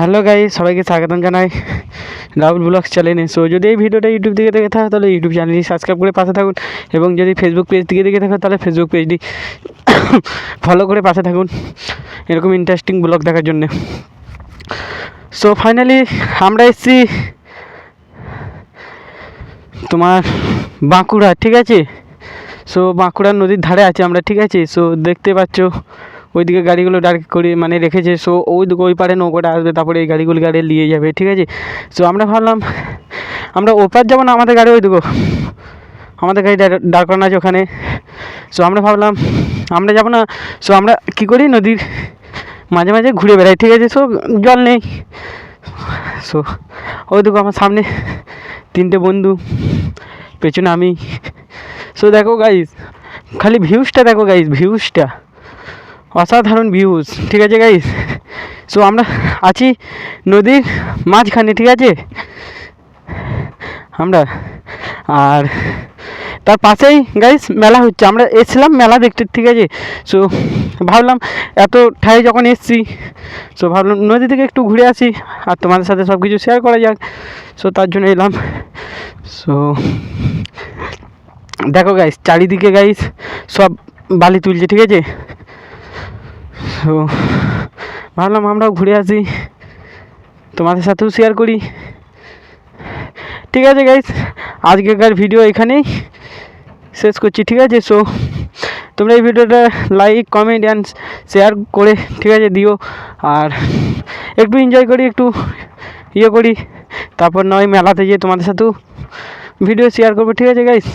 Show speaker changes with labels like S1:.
S1: Hello guy সবাইকে স্বাগতম জানাই। রাহুল ব্লগস চ্যানেলে। সো যদি এই ভিডিওটা ইউটিউব থেকে দেখে থাকো, তাহলে ইউটিউব চ্যানেলটি সাবস্ক্রাইব করে পাশে থাকুন এবং যদি ফেসবুক পেজ থেকে দেখে থাকো, তাহলে ফেসবুক পেজটি ফলো করে পাশে থাকুন। এরকম ইন্টারেস্টিং ব্লগ দেখার জন্যে। সো ফাইনালি আমরা এসেছি তোমার বাঁকুড়া, ঠিক আছে? সো বাঁকুড়া নদীর ধারে আছে আমরা, ঠিক আছে? সো দেখতে পাচ্ছ ওইদিকে গাড়িগুলো ডাইরেক্ট করে মানে রেখেছে। সো ওই দিকে ওই পারে নৌকোটা আসবে, তারপরে এই গাড়িগুলো গাড়ি নিয়ে যাবে, ঠিক আছে? সো আমরা ভাবলাম, আমরা ওপার যাব না আমাদের গাড়ি ওই দিকে। আমাদের গাড়ি দাঁড়- করানো আছে ওখানে। সো আমরা ভাবলাম, আমরা যাব না। সো আমরা কী করি? নদীর মাঝে মাঝে ঘুরে বেড়াই, ঠিক আছে? সো জল নেই। সো ওই দেখো আমার সামনে তিনটে বন্ধু, পেছনে আমি। সো দেখো গাইজ খালি ভিউজটা দেখো গাইজ ভিউজটা অসাধারণ ভিউজ ঠিক আছে গাইস সো আমরা আছি নদীর মাঝখানে, ঠিক আছে? আমরা, আর তার পাশেই গাইস মেলা হচ্ছে। আমরা এসেছিলাম মেলা দেখতে, ঠিক আছে? সো ভাবলাম এত ঠাই যখন এসছি সো ভাবলাম নদী থেকে একটু ঘুরে আসি, আর তোমাদের সাথে সব কিছু শেয়ার করা যাক। সো তার জন্য এলাম। সো দেখো গাইস চারিদিকে গাইস সব বালি তুলছে, ঠিক আছে? তো ভাবলাম আমরাও ঘুরে আসি। তোমাদের সাথেও শেয়ার করি। ঠিক আছে গাইস আজকেকার ভিডিও এখানেই শেষ করছি, ঠিক আছে? সো তোমরা এই ভিডিওটা লাইক কমেন্ট অ্যান্ড শেয়ার করে, ঠিক আছে, দিও। আর একটু এনজয় করি, একটু ইয়ে করি। তারপর নয় মেলাতে গিয়ে তোমাদের সাথেও ভিডিও শেয়ার করব, ঠিক আছে গাইস